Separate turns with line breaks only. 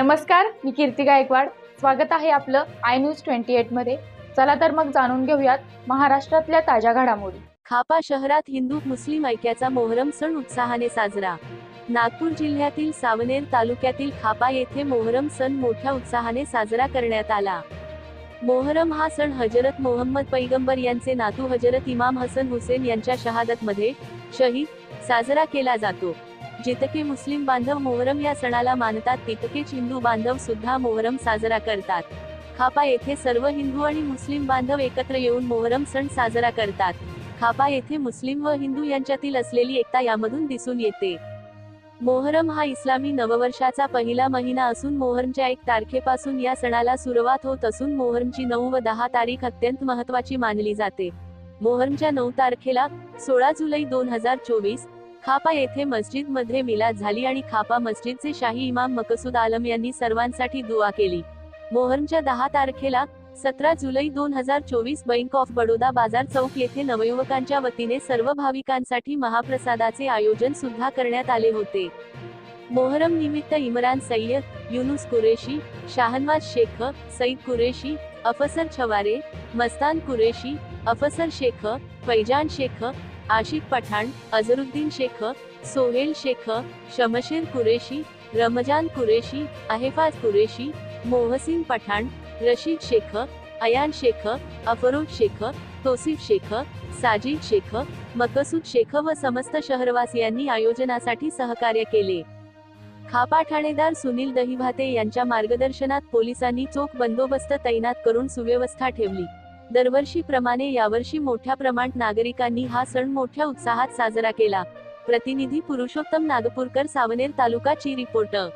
नमस्कार मी कीर्ती गायकवाड. स्वागत आहे आपलं आय न्यूज ट्वेंटी एटमध्ये. चला तर मग जाणून घेऊयात महाराष्ट्रातल्या ताज्या घडामोडी.
खापा शहरात हिंदू मुस्लिम ऐक्याचा मोहरम सण उत्साहाने साजरा. नागपूर जिल्ह्यातील सावनेर तालुक्यातील खापा येथे मोहरम सण मोठ्या उत्साहाने साजरा करण्यात आला. मोहरम हा सण हजरत मोहम्मद पैगंबर यांचे नातू हजरत इमाम हसन हुसेन यांच्या शहादतमध्ये शहीद साजरा केला जातो. जितके मुस्लिम बांधव मोहरम या सणाला मानतात तितकेच हिंदू बांधव सुद्धा मोहरम साजरा करतात. खापा येथे सर्व हिंदू आणि मुस्लिम बांधव एकत्र येऊन मोहरम सण साजरा करतात. खापा येथे मुस्लिम व हिंदू यांच्यातील असलेली एकता यामधून दिसून येते. मोहरम हा इस्लामी नववर्षाचा पहिला महिना असून मोहरमच्या एक तारखेपासून या सणाला सुरुवात होत असून मोहरमची नऊ व दहा तारीख अत्यंत महत्वाची मानली जाते. मोहरमच्या नऊ तारखेला सोळा जुलै दोन हजार चोवीस खापा येथे मस्जिदमध्ये मिलाद झाली आणि खापा मस्जिदचे शाही इमाम मकसूद आलम यांनी सर्वांसाठी दुआ केली. मोहरमच्या दहा तारखेला सतरा जुलै दोन हजार चोवीस बँक ऑफ बडोदा बाजार चौक येथे नवयुवकांच्या वतीने सर्व भाविकांसाठी महाप्रसादाचे आयोजन सुद्धा करण्यात आले होते. मोहरम निमित्त इम्रान सय्यद युनुस कुरेशी शाहनवाज शेख सईद कुरेशी अफसर छवारे मस्तान कुरेशी अफसर शेख फैजान शेख आशिक पठाण अझरुद्दीन शेख सोहेल शेख शमशेर कुरेशी रमजान कुरेशी अहेफाज कुरेशी मोहसिन पठाण रशीद शेख अयान शेख अफरोज शेख तोसिफ शेख साजिद शेख मकसूद शेख व समस्त शहरवासियांनी आयोजनासाठी सहकार्य केले. खापा ठाणेदार सुनील दहिभाते यांच्या मार्गदर्शनात पोलिसांनी चोख बंदोबस्त तैनात करून सुव्यवस्था ठेवली. दरवर्षीप्रमाणे यावर्षी मोठ्या प्रमाणात नागरिकांनी हा सण मोठ्या उत्साहात साजरा केला. प्रतिनिधी पुरुषोत्तम नागपूरकर सावनेर तालुकाची रिपोर्टर